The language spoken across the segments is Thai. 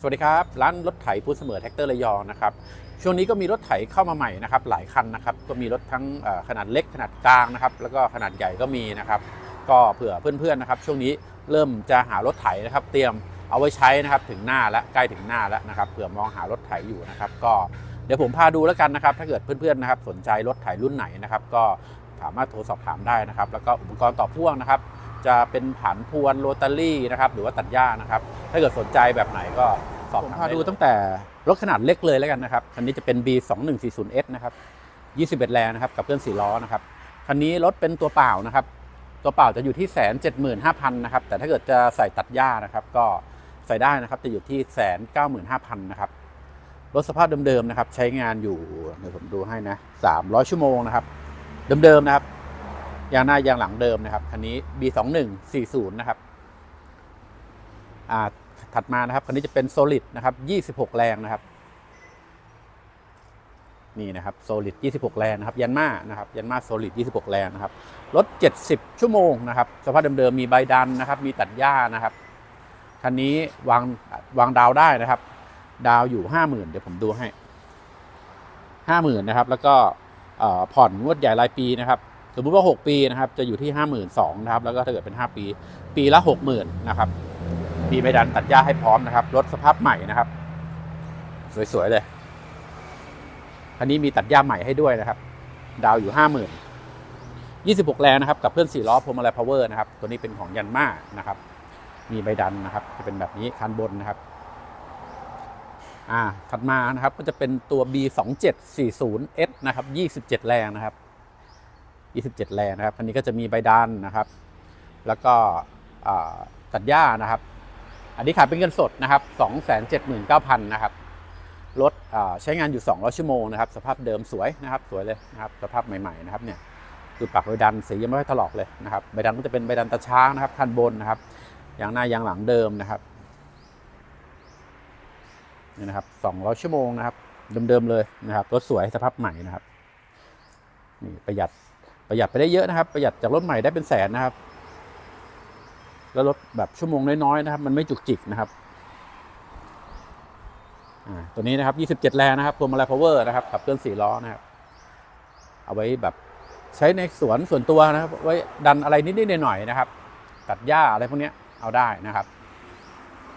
สวัสดีครับ ร้านรถไถพูดเสมอแท็กเตอร์ระยองนะครับช่วงนี้ก็มีรถไถเข้ามาใหม่นะครับหลายคันนะครับก็มีรถทั้งขนาดเล็กขนาดกลางนะครับแล้วก็ขนาดใหญ่ก็มีนะครับก็เผื่อเพื่อนๆนะครับช่วงนี้เริ่มจะหารถไถนะครับเตรียมเอาไว้ใช้นะครับถึงหน้าและใกล้ถึงหน้าแล้วนะครับเผื่อมองหารถไถอยู่นะครับก็เดี๋ยวผมพาดูแล้วกันนะครับถ้าเกิดเพื่อนๆนะครับสนใจรถไถรุ่นไหนนะครับก็สามารถโทรสอบถามได้นะครับแล้วก็อุปกรณ์ต่อพ่วงนะครับ จะเป็นผันพวนโรตารี่นะครับหรือว่าตัดหญ้านะครับ ถ้าเกิดสนใจแบบไหนก็สอบถามพาดูตั้งแต่รถขนาดเล็กเลยแล้วกันนะครับ คันนี้จะเป็น B 2 1 4 0 S นะครับ 21 แรงนะครับ กับเครื่อง4ล้อนะครับ คันนี้รถเป็นตัวเปล่านะครับ ตัวเปล่าจะอยู่ที่แสนเจ็ดหมื่นห้าพันนะครับ แต่ถ้าเกิดจะใส่ตัดหญ้านะครับ ก็ใส่ได้นะครับจะอยู่ที่แสนเก้าหมื่นห้าพันนะครับ รถสภาพเดิมๆนะครับ ใช้งานอยู่เดี๋ยวผมดูให้นะสามร้อยชั่วโมงนะครับ เดิมๆนะครับ ยางหน้ายางหลังเดิมนะครับ คันนี้ B2140 นะครับอ่าถัดมานะครับ คันนี้จะเป็น Solid นะครับ 26 แรงนะครับ นี่นะครับ Solid 26 แรงนะครับ ยันมานะครับ ยันมา Solid 26 แรงนะครับ รถ 70 ชั่วโมงนะครับ สภาพเดิมๆ มีใบดันนะครับ มีตัดหญ้านะครับ คันนี้วางวางดาวได้นะครับ ดาวอยู่ 50,000 เดี๋ยวผมดูให้ 50,000 นะครับ แล้วก็ผ่อนงวดใหญ่รายปีนะครับ มมุติว่า 6 ปีนะครับจะอยู่ที่ 52,000นะครับแล้วก็ถ้าเกิดเป็น 5 ปี ปีละ 60,000นะครับมีใบดันตัดหญ้าให้พร้อมนะครับรถสภาพใหม่นะครับ สวยๆเลยคันนี้มีตัดหญ้าใหม่ให้ด้วยนะครับ ดาวอยู่ 50,000 26 แรงนะครับ กับเพื่อน4ล้อพวงมาลัยพาวเวอร์นะครับ ตัวนี้เป็นของยันมานะครับ มีใบดันนะครับ จะเป็นแบบนี้คันบนนะครับ อ่าถัดมานะครับก็จะเป็นตัว B 2 7 4 0 S นะครับ 27 แรงนะครับ 27 แรงนะครับคันนี้ก็จะมีใบดันนะครับ แล้วก็ตัดหญ้านะครับ อันนี้ขายเป็นเงินสดนะครับ 279,000นะครับรถใช้งานอยู่200ชั่วโมงนะครับ สภาพเดิมสวยนะครับ สวยเลยนะครับ สภาพใหม่ๆนะครับเนี่ยดูปากใบดันสียังไม่ค่อยถลอกเลยนะครับใบดันก็จะเป็นใบดันตะช้างนะครับคันบนนะครับยางหน้ายางหลังเดิมนะครับนี่นะครับ200ชั่วโมงนะครับ เดิมๆเลยนะครับรถสวยสภาพใหม่นะครับนี่ประหยัด ประหยัดไปได้เยอะนะครับ ประหยัดจากรถใหม่ได้เป็นแสนนะครับ แล้วรถแบบชั่วโมงน้อยๆนะครับ มันไม่จุกจิกนะครับตัวนี้นะครับ27 แรงนะครับพวงมาลัยพาวเวอร์นะครับขับเคลื่อน4ล้อนะครับ เอาไว้แบบใช้ในสวนส่วนตัวนะครับ ไว้ดันอะไรนิดๆหน่อยๆนะครับ ตัดหญ้าอะไรพวกนี้เอาได้นะครับ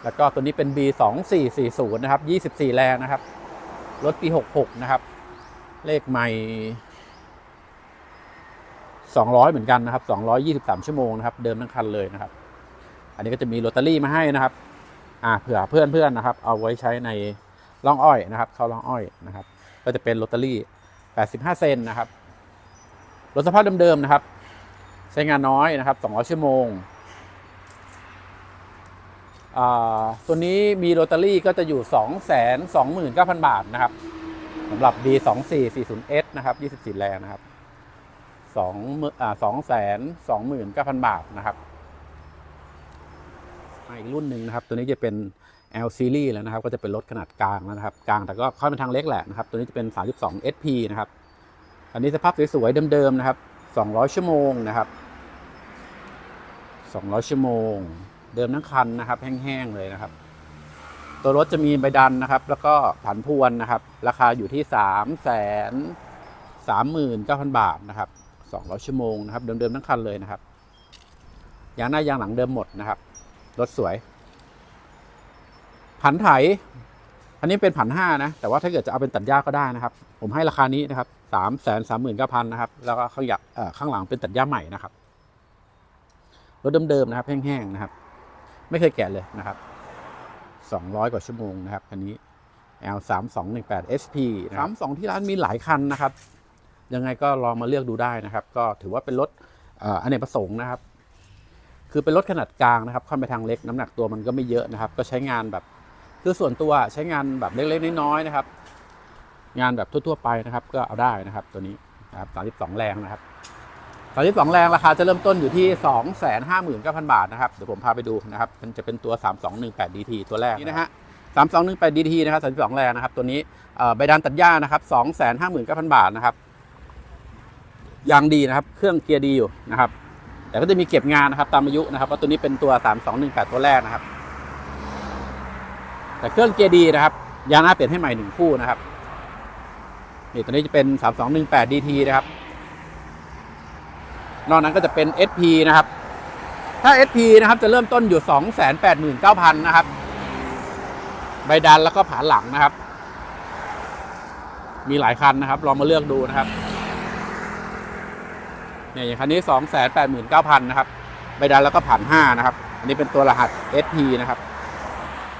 แล้วก็ตัวนี้เป็น B 2 4 4 0 นะครับ 24 แรงนะครับ รถปี 66 นะครับ เลขใหม่ 200 เหมือนกันนะครับ 223 ชั่วโมงนะครับ เดิมทั้งคันเลยนะครับ อันนี้ก็จะมีลอตเตอรี่มาให้นะครับ อ่า เผื่อเพื่อนๆนะครับ เอาไว้ใช้ในร่องอ้อยนะครับ เข้าร่องอ้อยนะครับ ก็จะเป็นลอตเตอรี่ 85 เซนนะครับ รถสภาพเดิมๆนะครับ ใช้งานน้อยนะครับ 200 ชั่วโมง อ่า ตัวนี้มีโรตารี่ก็จะอยู่ 2 2 9 0 0 0 บาทนะครับสำหรับ B 2 4 4 0 S นะครับ 24 แรงนะครับ 2อ่า2 2 9 0 0 0บาทนะครับมาอีกรุ่นหนึ่งนะครับ ตัวนี้จะเป็น L series แล้วนะครับ ก็จะเป็นรถขนาดกลางนะครับ กลางแต่ก็ค่อนไปทางเล็กแหละนะครับ ตัวนี้จะเป็น 32 SP นะครับ อันนี้สภาพสวยๆเดิมๆนะครับ 200 ชั่วโมงนะครับ 200 ชั่วโมง เดิมทั้งคันนะครับ แห้งๆเลยนะครับ ตัวรถจะมีใบดันนะครับ แล้วก็ผันพวนนะครับ ราคาอยู่ที่ 3 3 9 0 0 0 บาทนะครับ 200 ชั่วโมงนะครับ เดิมๆทั้งคันเลยนะครับ ยางหน้ายางหลังเดิมหมดนะครับ รถสวย ผันไถ อันนี้เป็นผันห้านะ แต่ว่าถ้าเกิดจะเอาเป็นตัดหญ้าก็ได้นะครับ ผมให้ราคานี้นะครับสามแสนสามหมื่นเก้าพันนะครับ แล้วก็ข้างหยักข้างหลังเป็นตัดหญ้าใหม่นะครับ รถเดิมๆนะครับ แห้งๆนะครับ ไม่เคยแกะเลยนะครับ200กว่าชั่วโมงนะครับคันนี้ L 3 2 1 8 SP นะครับ32 ที่ร้านมีหลายคันนะครับ ยังไงก็ลองมาเลือกดูได้นะครับ ก็ถือว่าเป็นรถออเนกประสงค์นะครับ คือเป็นรถขนาดกลางนะครับค่อนไปทางเล็กน้ำหนักตัวมันก็ไม่เยอะนะครับ ก็ใช้งานแบบคือส่วนตัวใช้งานแบบเล็กๆน้อยๆนะครับ งานแบบทั่วๆไปนะครับ ก็เอาได้นะครับ ตัวนี้นะครับ32 แรงนะครับ32 แรงราคาจะเริ่มต้นอยู่ที่ 259,000 บาทนะครับเดี๋ยวผมพาไปดูนะครับ มันจะเป็นตัว 3218 DT ตัวแรกนี่นะฮะ3218 DT นะครับ32 แรงนะครับ ตัวนี้ใบดันตัดหญ้านะครับ259,000 บาทนะครับ ยางดีนะครับ เครื่องเกียร์ดีอยู่นะครับ แต่ก็จะมีเก็บงานนะครับ ตามอายุนะครับเพราะตัวนี้เป็นตัว 3218 ตัวแรกนะครับ แต่เครื่องเกียร์ดีนะครับ ยางหน้าเปลี่ยนให้ใหม่หนึ่งคู่นะครับนี่ตัวนี้จะเป็น 3218 DT นะครับ นอกนั้นก็จะเป็น SP นะครับ ถ้า SP นะครับจะเริ่มต้นอยู่ 289,000 นะครับ ใบดันแล้วก็ผาหลังนะครับ มีหลายคันนะครับ ลองมาเลือกดูนะครับ เนี่ยอย่างคันนี้ 289,000 นะครับใบดันแล้วก็ผ่าน5นะครับ อันนี้เป็นตัวรหัส SP นะครับ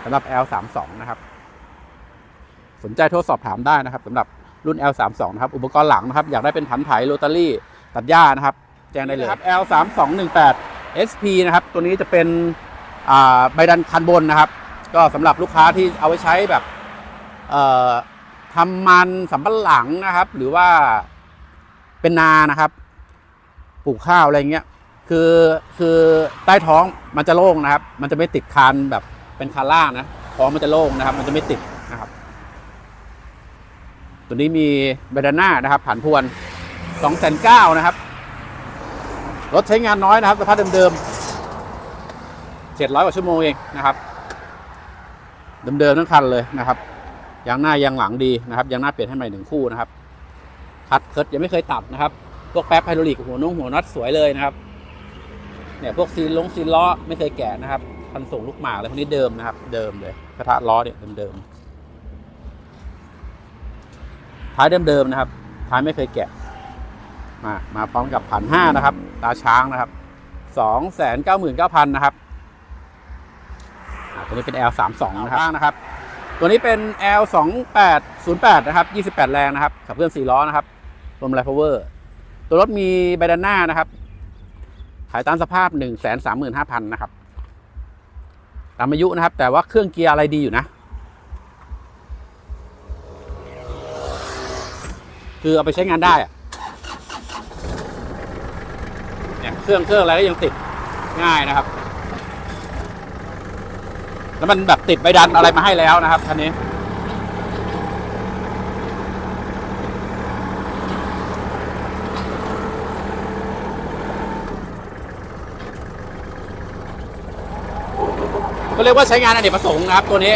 สำหรับ L32 นะครับ สนใจโทรสอบถามได้นะครับสำหรับรุ่น L32 นะครับอุปกรณ์หลังนะครับ อยากได้เป็นผันไถโรตารี่ตัดหญ้านะครับ แจ้งได้เลยครับ L3218 SP นะครับ ตัวนี้จะเป็นอ่าใบดันคันบนนะครับ ก็สำหรับลูกค้าที่เอาไว้ใช้แบบเอ่อทำมันสำปะหลังนะครับ หรือว่าเป็นนานะครับ ปลูกข้าวอะไรเงี้ยคือคือใต้ท้องมันจะโล่งนะครับ มันจะไม่ติดคานแบบเป็นคานล่างนะท้องมันจะโล่งนะครับ มันจะไม่ติดนะครับ ตัวนี้มีเบดาน่านะครับผ่านพวน2องแสนเก้านะครับรถใช้งานน้อยนะครับสภาพเดิมๆเจ็ดร้อยกว่าชั่วโมงเองนะครับ เดิมๆทั้งคันเลยนะครับยางหน้ายางหลังดีนะครับยางหน้าเปลี่ยนให้ใหม่หนึ่งคู่นะครับคัดเคิร์ดยังไม่เคยตัดนะครับ พวกแป๊บไฮดรอลิกหัวนุ่งหัวน็อตสวยเลยนะครับ เนี่ยพวกซีนลงซีนล้อไม่เคยแกะนะครับพันส่งลูกหมากอะไรพวกนี้เดิมนะครับ เดิมเลยกระทะล้อเนี่ยเดิมๆท้ายเดิมๆนะครับ ท้ายไม่เคยแกะ มามาพร้อมกับผ่านห้านะครับตาช้างนะครับสองแสนเก้าหมื่นเก้าพันนะครับอ่าตัวนี้เป็น L สามสองนะครับนะครับ ตัวนี้เป็น L สองแปดศูนย์แปดนะครับยี่สิบแปดแรงนะครับขับเคลื่อนสี่ล้อนะครับรวมไลฟ์พาวเวอร์ ตัวรถมีใบด้านหน้านะครับ ขายตามสภาพหนึ่งแสนสามหมื่นห้าพันนะครับ ตามอายุนะครับ แต่ว่าเครื่องเกียร์อะไรดีอยู่นะ คือเอาไปใช้งานได้เนี่ยเครื่องเครื่องอะไรก็ยังติดง่ายนะครับ แล้วมันแบบติดใบดันอะไรมาให้แล้วนะครับคันนี้ ก็เรียกว่าใช้งานอเนกประสงค์นะครับตัวนี้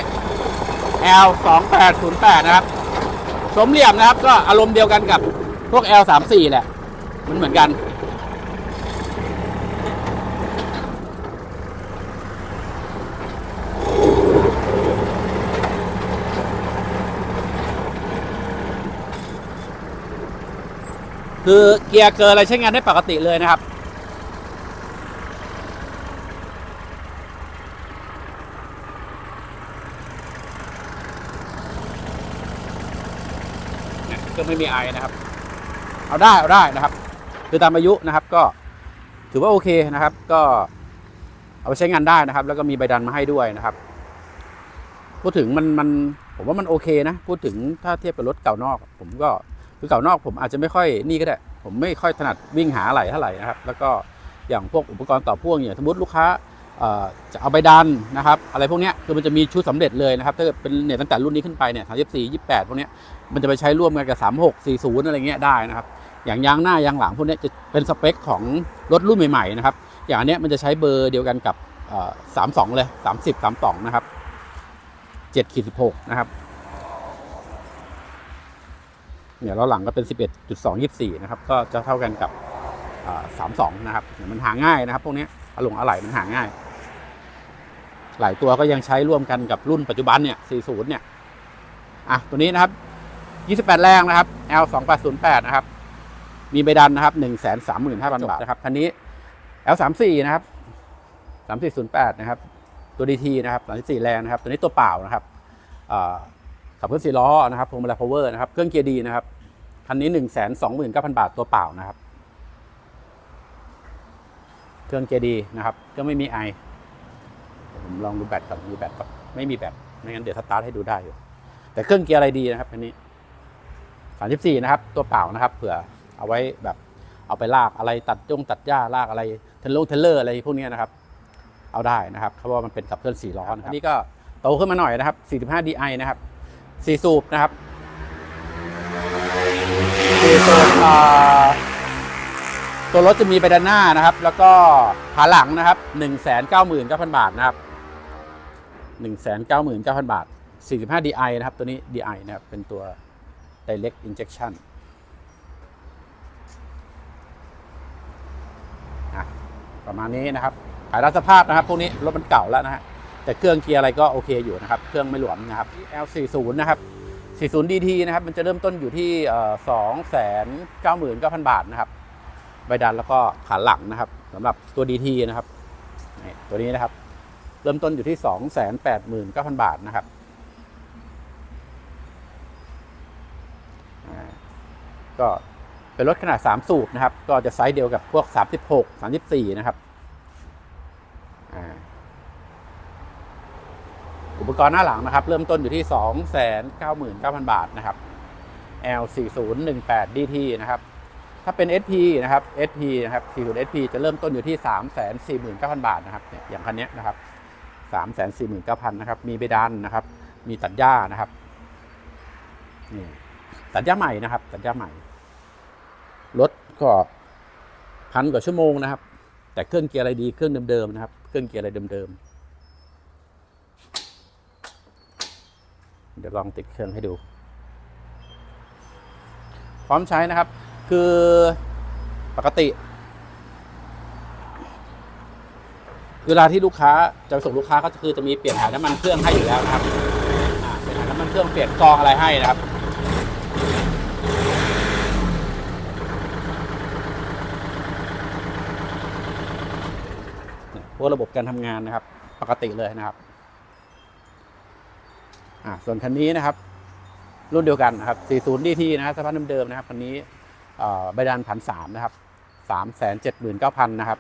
L 2 8 0 8 นะครับ สมเหลี่ยมนะครับ ก็อารมณ์เดียวกันกับพวก L 3 4 แหละ มันเหมือนกัน คือเกียร์เกินอะไรใช้งานได้ปกติเลยนะครับ ยเครื่องไม่มีไอนะครับ เอาได้เอาได้นะครับ คือตามอายุนะครับก็ถือว่าโอเคนะครับ ก็เอาไปใช้งานได้นะครับ แล้วก็มีใบดันมาให้ด้วยนะครับ พูดถึงมันมันผมว่ามันโอเคนะ พูดถึงถ้าเทียบกับรถเก่านอก ผมก็คือเก่านอกผมอาจจะไม่ค่อยนี่ก็ได้ ผมไม่ค่อยถนัดวิ่งหาอะไรเท่าไหร่นะครับ แล้วก็อย่างพวกอุปกรณ์ต่อพ่วงอย่างสมมติลูกค้า จะเอาใบดันนะครับ อะไรพวกเนี้ยคือมันจะมีชุดสำเร็จเลยนะครับ ถ้าเกิดเป็นเนี่ยตั้งแต่รุ่นนี้ขึ้นไปเนี่ยสามสิบสี่ยี่แปดพวกเนี้ยมันจะไปใช้ร่วมกันกับ36 40อะไรเงี้ยได้นะครับ อย่างยางหน้ายางหลังพวกเนี้ยจะเป็นสเปคของรถรุ่นใหม่ๆนะครับ อย่างเนี้ยมันจะใช้เบอร์เดียวกันกับเอ่อ32เลย30 32นะครับ7ขีด16นะครับเนี่ยแล้วหลังก็เป็น 11.2 24 นะครับ ก็จะเท่ากันกับเอ่อ32 นะครับเนี่ยมันหาง่ายนะครับ พวกเนี้ยอลงอะไหล่มันหาง่าย หลายตัวก็ยังใช้ร่วมกันกับรุ่นปัจจุบันเนี่ย 40 เนี่ย อะ ตัวนี้นะครับ 28 แรงนะครับ L 2 8 0 8นะครับ มีใบดันนะครับ 1 3 5 0 0 0 บาทนะครับ คันนี้ L 3 4นะครับ 3408 นะครับ ตัว DT นะครับ34แรงนะครับ ตัวนี้ตัวเปล่านะครับอ่าขับเคลื่อนสี่ล้อนะครับพวงมาลัย power นะครับ เครื่องเกียร์ดีนะครับ คันนี้ 1 2 9 0 0 0 บาทตัวเปล่านะครับ เครื่องเกียร์ดีนะครับ ก็ไม่มีไอ ผมลองดูแบตก่อนมีแบตก่อนไม่มีแบตไม่งั้นเดี๋ยวสตาร์ทให้ดูได้อยู่ แต่เครื่องเกียร์อะไรดีนะครับคันนี้34นะครับ ตัวเปล่านะครับ เผื่อเอาไว้แบบเอาไปลากอะไรตัดจงตัดหญ้าลากอะไรเทนลงเทนเลอร์อะไรพวกเนี้ยนะครับ เอาได้นะครับเพราะว่ามันเป็นขับเคลื่อน4ล้อนะครับอันนี้ก็โตขึ้นมาหน่อยนะครับ45 DI นะครับ4สูบนะครับ4สูบอ่าตัวรถจะมีไปด้านหน้านะครับ แล้วก็ขาหลังนะครับ 199,900 บาทนะครับ 199,900 บาท 45 DI นะครับ ตัวนี้ DI นะครับ เป็นตัว direct injection ประมาณนี้นะครับ ขายรับสภาพนะครับ พวกนี้รถมันเก่าแล้วนะฮะ แต่เครื่องเกียร์อะไรก็โอเคอยู่นะครับ เครื่องไม่หลวมนะครับ L40 นะครับ 40 DT นะครับ มันจะเริ่มต้นอยู่ที่ 299,000 บาทนะครับ ใบดันแล้วก็ขาหลังนะครับสำหรับตัว DT นะครับนี่ตัวนี้นะครับ เริ่มต้นอยู่ที่ 289,000 บาทนะครับก็เป็นรถขนาด 3 สูบนะครับ ก็จะไซส์เดียวกับพวก 36 34 นะครับ อุปกรณ์หน้าหลังนะครับ เริ่มต้นอยู่ที่ 299,000 บาทนะครับ L4018 DT นะครับ ถ้าเป็น SP นะครับ SP นะครับ40 SP จะเริ่มต้นอยู่ที่ 349,000 บาทนะครับเนี่ยอย่างคันนี้นะครับ 349,000นะครับ มีเบดันนะครับ มีตัดหญ้านะครับ นี่ตัดหญ้าใหม่นะครับ ตัดหญ้าใหม่ รถก็พันกว่าชั่วโมงนะครับ แต่เครื่องเกียร์อะไรดีเครื่องเดิมๆนะครับ เครื่องเกียร์อะไรเดิมๆ เดี๋ยวลองติดเครื่องให้ดู พร้อมใช้นะครับ คือปกติ เวลาที่ลูกค้าจะไปส่งลูกค้าก็คือจะมีเปลี่ยนถ่ายน้ำมันเครื่องให้อยู่แล้วนะครับเปลี่ยนถ่ายน้ำมันเครื่องเปลี่ยนกรองอะไรให้นะครับพวกระบบการทำงานนะครับ ปกติเลยนะครับอ่าส่วนคันนี้นะครับ รุ่นเดียวกันนะครับ 40 DT นะครับสภาพเดิมๆนะครับคันนี้ใบดันพันสามนะครับ 379,000 นะครับ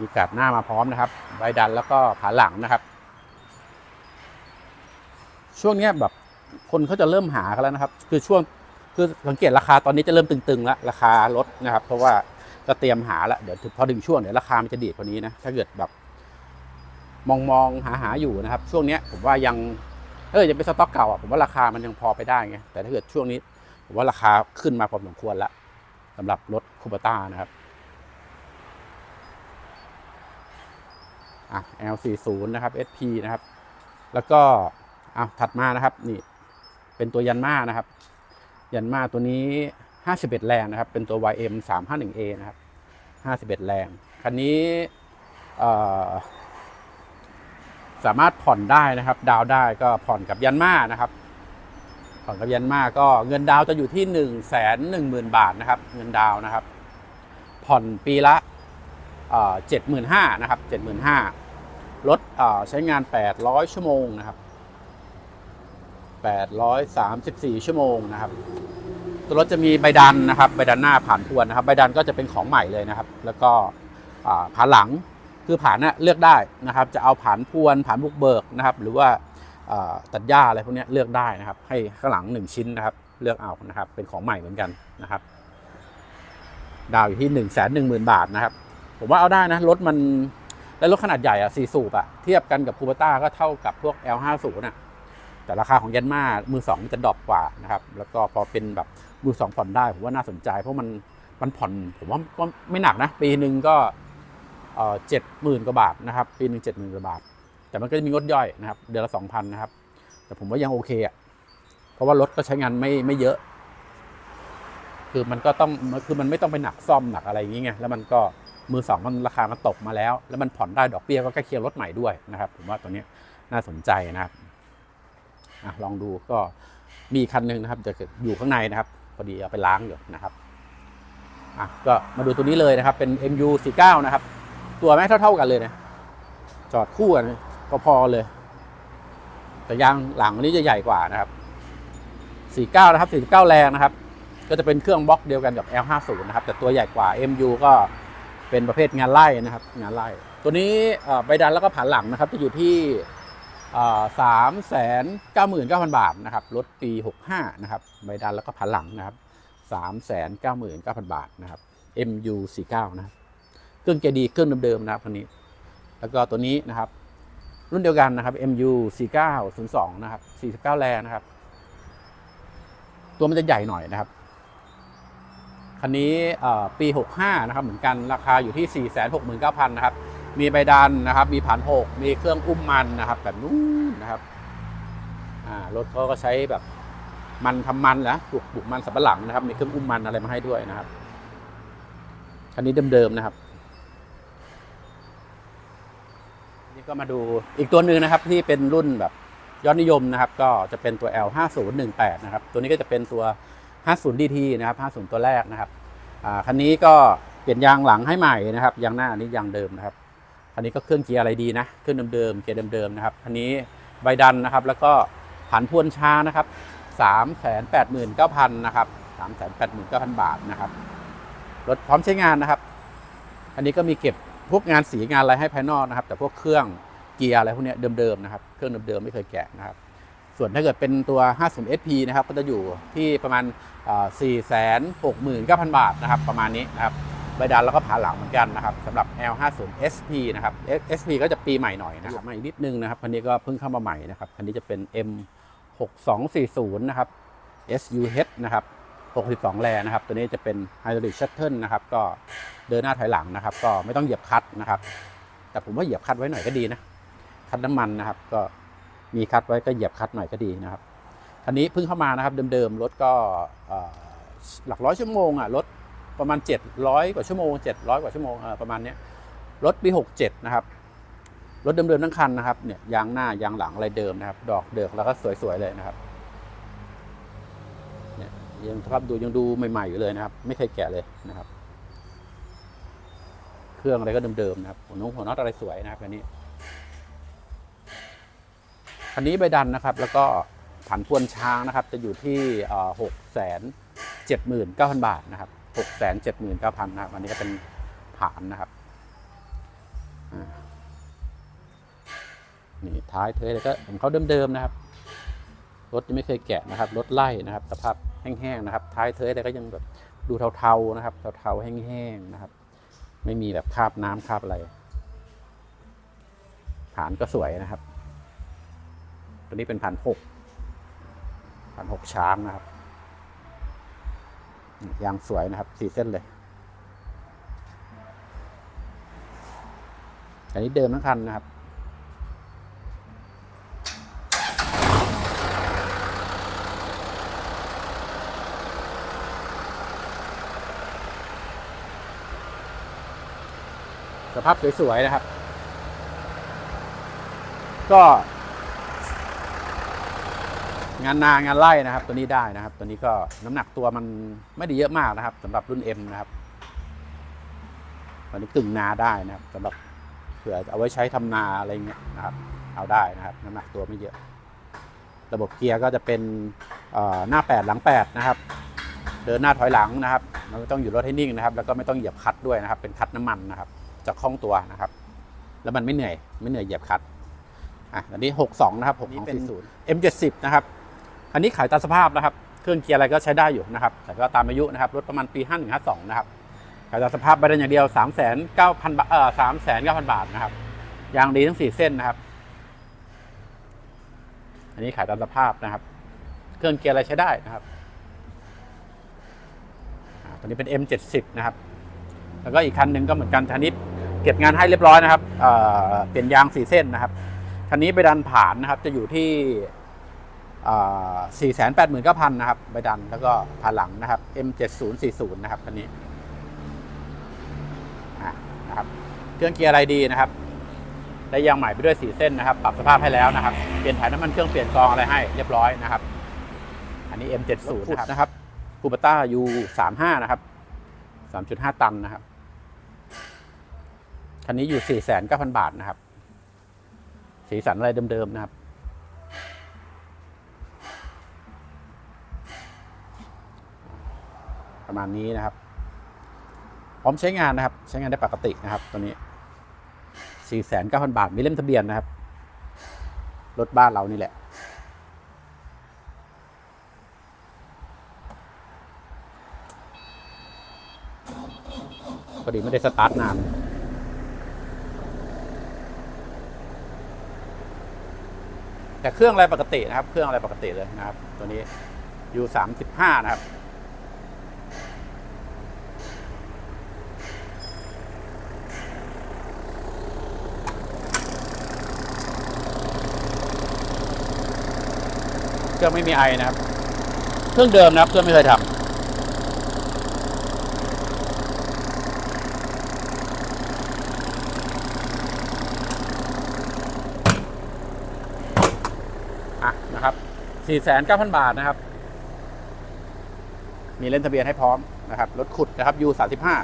มีกาดหน้ามาพร้อมนะครับใบดันแล้วก็ขาหลังนะครับ ช่วงนี้แบบคนเขาจะเริ่มหากันแล้วนะครับ คือช่วงคือสังเกตราคาตอนนี้จะเริ่มตึงๆแล้วราคารถนะครับ เพราะว่าจะเตรียมหาแล้วเดี๋ยวพอถึงช่วงเดี๋ยวราคามันจะดีดกว่านี้นะถ้าเกิดแบบมองมองหาหาอยู่นะครับ ช่วงนี้ผมว่ายังเออยังเป็นสต็อกเก่าอะผมว่าราคามันยังพอไปได้ไงแต่ถ้าเกิดช่วงนี้ ผมว่าราคาขึ้นมาพอสมควรแล้วสำหรับรถคูปต้านะครับ อะ L40 นะครับ SP นะครับ แล้วก็อะถัดมานะครับนี่เป็นตัวยันมานะครับ ยันมาตัวนี้ 51 แรงนะครับ เป็นตัว YM 351A นะครับ 51 แรง คันนี้สามารถผ่อนได้นะครับ ดาวได้ก็ผ่อนกับยันมานะครับ ผ่อนกับยันมาก็เงินดาวจะอยู่ที่1นึ่งแสนหนึ่งหมื่นบาทนะครับ เงินดาวนะครับ ผ่อนปีละ เจ็ดหมื่นห้านะครับเจ็ดหมื่นห้ารถใช้งาน800ชั่วโมงนะครับ834ชั่วโมงนะครับตัวรถจะมีใบดันนะครับใบดันหน้าผ่านทวนนะครับใบดันก็จะเป็นของใหม่เลยนะครับ แล้วก็ผ่านหลังคือผ่านน่ะเลือกได้นะครับ จะเอาผ่านพวนผ่านบุกเบิกนะครับ หรือว่าตัดหญ้าอะไรพวกนี้เลือกได้นะครับ ให้ข้างหลังหนึ่งชิ้นนะครับ เลือกเอานะครับ เป็นของใหม่เหมือนกันนะครับ ดาวอยู่ที่หนึ่งแสนหนึ่งหมื่นบาทนะครับ ผมว่าเอาได้นะ รถมันและรถขนาดใหญ่อะสี่สูบอะเทียบกันกับคูเปต้าก็เท่ากับพวก L50 น่ะแต่ราคาของยันมามือสองมันจะดรอปกว่านะครับ แล้วก็พอเป็นแบบมือสองผ่อนได้ ผมว่าน่าสนใจ เพราะมันมันผ่อนผมว่าก็ไม่หนักนะ ปีหนึ่งก็เจ็ดหมื่นกว่าบาทนะครับ ปีหนึ่งเจ็ดหมื่นกว่าบาท แต่มันก็จะมีงดย่อยนะครับ เดือนละสองพันนะครับ แต่ผมว่ายังโอเคอะเพราะว่ารถก็ใช้งานไม่ไม่เยอะ คือมันก็ต้องคือมันไม่ต้องไปหนักซ่อมหนักอะไรอย่างเงี้ยแล้วมันก็ มือสองมันราคามันตกมาแล้ว แล้วมันผ่อนได้ดอกเบี้ยก็ใกล้เคียงรถใหม่ด้วยนะครับ ผมว่าตัวนี้น่าสนใจนะครับอลองดูก็มีคันหนึ่งนะครับจะอยู่ข้างในนะครับพอดีเอาไปล้างอยู่นะครับอะก็มาดูตัวนี้เลยนะครับเป็น MU49 นะครับ ตัวแม่เท่า ๆกันเลยนะจอดคู่กันก็พอเลย แต่ยางหลังอันนี้จะใหญ่กว่านะครับ49นะครับ49แรงนะครับ ก็จะเป็นเครื่องบล็อกเดียวกันกับ L50 นะครับ แต่ตัวใหญ่กว่า MU ก็ เป็นประเภทงานไล่นะครับ งานไล่ตัวนี้ใบดันแล้วก็ผ่านหลังนะครับ จะอยู่ที่สามแสนเก้าหมื่นเก้าพันบาทนะครับรถปี65นะครับใบดันแล้วก็ผ่านหลังนะครับสามแสนเก้าหมื่นเก้าพันบาทนะครับ MU 49นะครับเครื่องเจดีเครื่องเดิมๆนะครับคันนี้ แล้วก็ตัวนี้นะครับ รุ่นเดียวกันนะครับ MU 4902นะครับ49แรงนะครับ ตัวมันจะใหญ่หน่อยนะครับ คันนี้ปี 65 นะครับเหมือนกันราคาอยู่ที่ 469,000 นะครับ มีใบดันนะครับ มีผ่านหกมีเครื่องอุ้มมันนะครับ แบบนู้นนะครับรถเขาก็ใช้แบบมันทำมันนะปลูกปลูกมันสับปะหลังนะครับ มีเครื่องอุ้มมันอะไรมาให้ด้วยนะครับ คันนี้เดิมๆนะครับ นี่ก็มาดูอีกตัวหนึ่งนะครับ ที่เป็นรุ่นแบบยอดนิยมนะครับ ก็จะเป็นตัว L 5 0 1 8 นะครับ ตัวนี้ก็จะเป็นตัว 50 DT นะครับ 50 ตัวแรกนะครับอ่าคันนี้ก็เปลี่ยนยางหลังให้ใหม่นะครับ ยางหน้าอันนี้ยางเดิมนะครับ คันนี้ก็เครื่องเกียร์อะไรดีนะ เครื่องเดิมๆ เกียร์เดิมๆนะครับ คันนี้ใบดันนะครับ แล้วก็ผันพวนชานะครับ 389,000นะครับ389,000 บาทนะครับ รถพร้อมใช้งานนะครับ อันนี้ก็มีเก็บพวกงานสีงานอะไรให้ภายนอกนะครับ แต่พวกเครื่องเกียร์อะไรพวกนี้เดิมๆนะครับ เครื่องเดิมๆไม่เคยแกะนะครับ ส่วนถ้าเกิดเป็นตัว 50 SP นะครับ ก็จะอยู่ที่ประมาณ 4 6 9 0 0 0 บาทนะครับ ประมาณนี้นะครับใบดันแล้วก็ผาหลังเหมือนกันนะครับสำหรับ L50 SP นะครับ SP ก็จะปีใหม่หน่อยนะครับมาอีกนิดนึงนะครับ คันนี้ก็เพิ่งเข้ามาใหม่นะครับ คันนี้จะเป็น M6240 นะครับ SUH นะครับ 62 แรงนะครับ ตัวนี้จะเป็น Hydraulic Shuttle นะครับ ก็เดินหน้าถอยหลังนะครับ ก็ไม่ต้องเหยียบคลัตช์นะครับ แต่ผมว่าเหยียบคลัตช์ไว้หน่อยก็ดีนะ คัดน้ำมันนะครับ ก็ มีคัดไว้ก็เหยียบคัดหน่อยก็ดีนะครับคันนี้เพิ่งเข้ามานะครับเดิมๆรถก็หลักร้อยชั่วโมงอะรถประมาณ 700 กว่าชั่วโมง 700 กว่าชั่วโมงประมาณเนี้ยรถปี67 นะครับ รถเดิมๆทั้งคันนะครับเนี่ยยางหน้ายางหลังอะไรเดิมนะครับ ดอกเดิกแล้วก็สวยๆเลยนะครับเนี่ยยังสภาพดูยังดูใหม่ๆอยู่เลยนะครับ ไม่เคยแกะเลยนะครับ เครื่องอะไรก็เดิมๆนะครับหัวน้องหัวน็อตอะไรสวยนะครับอันนี้ คันนี้ใบดันนะครับ แล้วก็ผันพวนช้างนะครับ จะอยู่ที่หกแสนเจ็ดหมื่นเก้าพันบาทนะครับหกแสนเจ็ดหมื่นเก้าพันนะครับอันนี้ก็เป็นผานนะครับนี่ท้ายเทยเลยก็ของเขาเดิมๆนะครับ รถยังไม่เคยแกะนะครับ รถไล่นะครับ สภาพแห้งๆนะครับ ท้ายเทยอะไรก็ยังแบบดูเทาๆนะครับ เทาๆแห้งๆนะครับ ไม่มีแบบคาบน้ำคาบอะไรผานก็สวยนะครับ ตัวนี้เป็นพันหกพันหกช้างนะครับ ยางสวยนะครับสี่เส้นเลยอันนี้เดิมทั้งคันนะครับสภาพสวยๆนะครับ ก็ งานนางานไล่นะครับ ตัวนี้ได้นะครับ ตัวนี้ก็น้ำหนักตัวมันไม่ได้เยอะมากนะครับสำหรับรุ่น M นะครับตัวนี้กึ่งนาได้นะครับสำหรับเผื่อเอาไว้ใช้ทำนาอะไรเงี้ยนะครับ เอาได้นะครับ น้ำหนักตัวไม่เยอะ ระบบเกียร์ก็จะเป็นหน้า 8 หลัง 8 นะครับ เดินหน้าถอยหลังนะครับไม่ต้องอยู่รถให้นิ่งนะครับ แล้วก็ไม่ต้องเหยียบคัดด้วยนะครับ เป็นคัดน้ำมันนะครับจะคล่องตัวนะครับ แล้วมันไม่เหนื่อยไม่เหนื่อยเหยียบคัดอะอันนี้ 62 นะครับ6240 M70 นะครับ อันนี้ขายตามสภาพนะครับ เครื่องเกียร์อะไรก็ใช้ได้อยู่นะครับ แต่ก็ตามอายุนะครับ รถประมาณปี5152 นะครับ ขายตามสภาพใบดันอย่างเดียว 3 9 0 0 0 บาท เอ่อ3 9 0 0 0 บาทนะครับ ยางดีทั้ง 4 เส้นนะครับ อันนี้ขายตามสภาพนะครับ เครื่องเกียร์อะไรใช้ได้นะครับตัวนี้เป็น M70 นะครับ แล้วก็อีกคันหนึ่งก็เหมือนกันคันนี้เก็บงานให้เรียบร้อยนะครับเเปลี่ยนยาง4เส้นนะครับ คันนี้ไปดันผ่านนะครับ จะอยู่ที่ สี่แสนแปดหมื่นเก้าพันนะครับใบดันแล้วก็ผ่านหลังนะครับ M 7 0 4 0 นะครับคันนี้อะนะครับเครื่องเกียร์อะไรดีนะครับได้ยางใหม่ไปด้วยสี่เส้นนะครับ ปรับสภาพให้แล้วนะครับ เปลี่ยนถ่ายน้ำมันเครื่องเปลี่ยนกรองอะไรให้เรียบร้อยนะครับ อันนี้ M 7 0 นะครับคูปต้า U 3 5 นะครับ 3.5 ตันนะครับ คันนี้อยู่ 4 9 0 0 0 บาทนะครับ สีสันอะไรเดิมๆนะครับ ประ มาณนี้นะครับ พร้อมใช้งานนะครับ ใช้งานได้ปกตินะครับ ตัวนี้ 49,000 บาท มีเล่มทะเบียนนะครับ รถบ้านเรานี่แหละ พอดีไม่ได้สตาร์ทนานแต่เครื่องอะไรปกตินะครับ เครื่องอะไรปกติเลยนะครับ ตัวนี้อยู่35 นะครับ เครื่องไม่มีไอนะครับ เครื่องเดิมนะครับ เครื่องไม่เคยทำนะครับสี่แสนเก้าพันบาทนะครับ มีเล่นทะเบียนให้พร้อมนะครับ รถขุดนะครับ U สามสิบห้า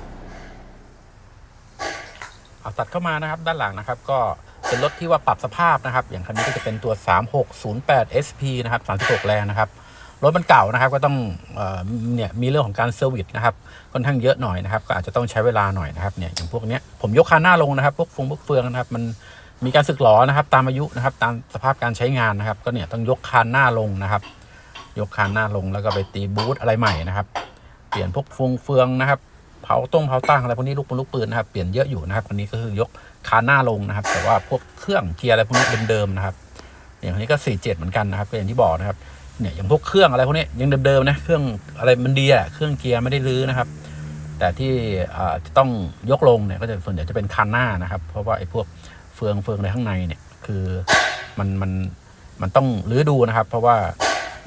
เอาตัดเข้ามานะครับ ด้านหลังนะครับ ก็ เป็นรถที่ว่าปรับสภาพนะครับ อย่างคันนี้ก็จะเป็นตัว 3608 SP นะครับ36แรงนะครับรถมันเก่านะครับก็ต้องเอเนี่ยมีเรื่องของการเซอร์วิสนะครับค่อนข้างเยอะหน่อยนะครับ ก็อาจจะต้องใช้เวลาหน่อยนะครับเนี่ยอย่างพวกเนี้ยผมยกคันหน้าลงนะครับพวกฟงพวกเฟืองนะครับ มันมีการสึกหรอนะครับ ตามอายุนะครับ ตามสภาพการใช้งานนะครับ ก็เนี่ยต้องยกคันหน้าลงนะครับ ยกคานหน้าลงแล้วก็ไปตีบูทอะไรใหม่นะครับ เปลี่ยนพวกฟงเฟืองนะครับ เผาต้งเผาตั้งอะไรพวกนี้ลูกปืนลูกปืนนะครับเปลี่ยนเยอะอยู่นะครับวันนี้ก็คือยก คานหน้าลงนะครับ แต่ว่าพวกเครื่องเกียร์อะไรพวกนี้เดิมๆนะครับ อย่างนี้ก็สี่เจ็ดเหมือนกันนะครับก็อย่างที่บอกนะครับเนี่ยอย่างพวกเครื่องอะไรพวกนี้ยังเดิมๆนะเครื่องอะไรมันดีอะเครื่องเกียร์ไม่ได้รื้อนะครับ แต่ที่จะต้องยกลงเนี่ยก็จะส่วนใหญ่จะเป็นคานหน้านะครับ เพราะว่าไอ้พวกเฟืองเฟืองอะไรข้างในเนี่ยคือมันมันมันต้องรื้อดูนะครับ เพราะว่า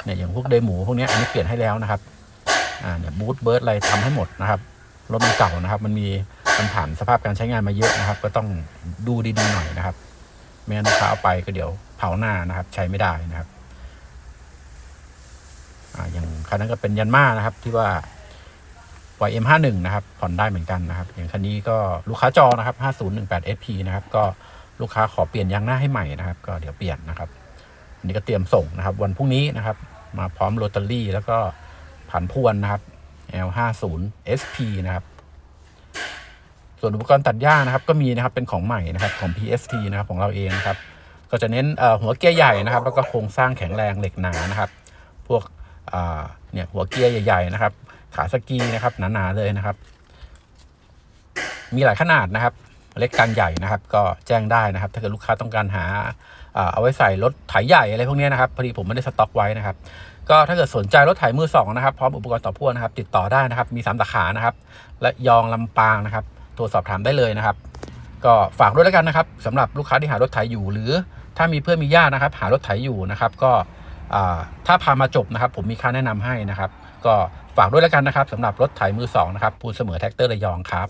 เนี่ยอย่างพวกเดหมูพวกนี้อันนี้เปลี่ยนให้แล้วนะครับอ่าเนี่ยบูทเบิร์ดอะไรทำให้หมดนะครับรถมันเก่านะครับ มันมี มันผ่านสภาพการใช้งานมาเยอะนะครับ ก็ต้องดูดีๆหน่อยนะครับไม่งั้นลูกค้าเอาไปก็เดี๋ยวเผาหน้านะครับ ใช้ไม่ได้นะครับอ่าอย่างคันนั้นก็เป็นยันมานะครับ ที่ว่า YM51 นะครับ ผ่อนได้เหมือนกันนะครับ อย่างคันนี้ก็ลูกค้าจองนะครับ 5018 SP นะครับ ก็ลูกค้าขอเปลี่ยนยางหน้าให้ใหม่นะครับ ก็เดี๋ยวเปลี่ยนนะครับอันนี้ก็เตรียมส่งนะครับ วันพรุ่งนี้นะครับ มาพร้อมโรตารี่แล้วก็ผันพวนนะครับ L50 SP นะครับ ส่วนอุปกรณ์ตัดหญ้านะครับก็มีนะครับเป็นของใหม่นะครับของ PST นะครับของเราเองนะครับก็จะเน้นหัวเกียร์ใหญ่นะครับ แล้วก็โครงสร้างแข็งแรงเหล็กหนานะครับ พวกเนี่ยหัวเกียร์ใหญ่ๆนะครับ ขาสกีนะครับหนาๆเลยนะครับ มีหลายขนาดนะครับ เล็กกลางใหญ่นะครับ ก็แจ้งได้นะครับ ถ้าเกิดลูกค้าต้องการหาเอาไว้ใส่รถไถใหญ่อะไรพวกนี้นะครับพอดีผมไม่ได้สต็อกไว้นะครับ ก็ถ้าเกิดสนใจรถไถมือสองนะครับพร้อมอุปกรณ์ต่อพ่วงนะครับ ติดต่อได้นะครับ มีสามสาขานะครับ และยองลำปางนะครับ โทรสอบถามได้เลยนะครับ ก็ฝากด้วยแล้วกันนะครับสำหรับลูกค้าที่หารถไถอยู่ หรือถ้ามีเพื่อนมีญาตินะครับ หารถไถอยู่นะครับ ก็ถ้าพามาจบนะครับ ผมมีค่าแนะนำให้นะครับ ก็ฝากด้วยแล้วกันนะครับสำหรับรถไถมือสองนะครับภูนเสมอแท็กเตอร์ระยองครับ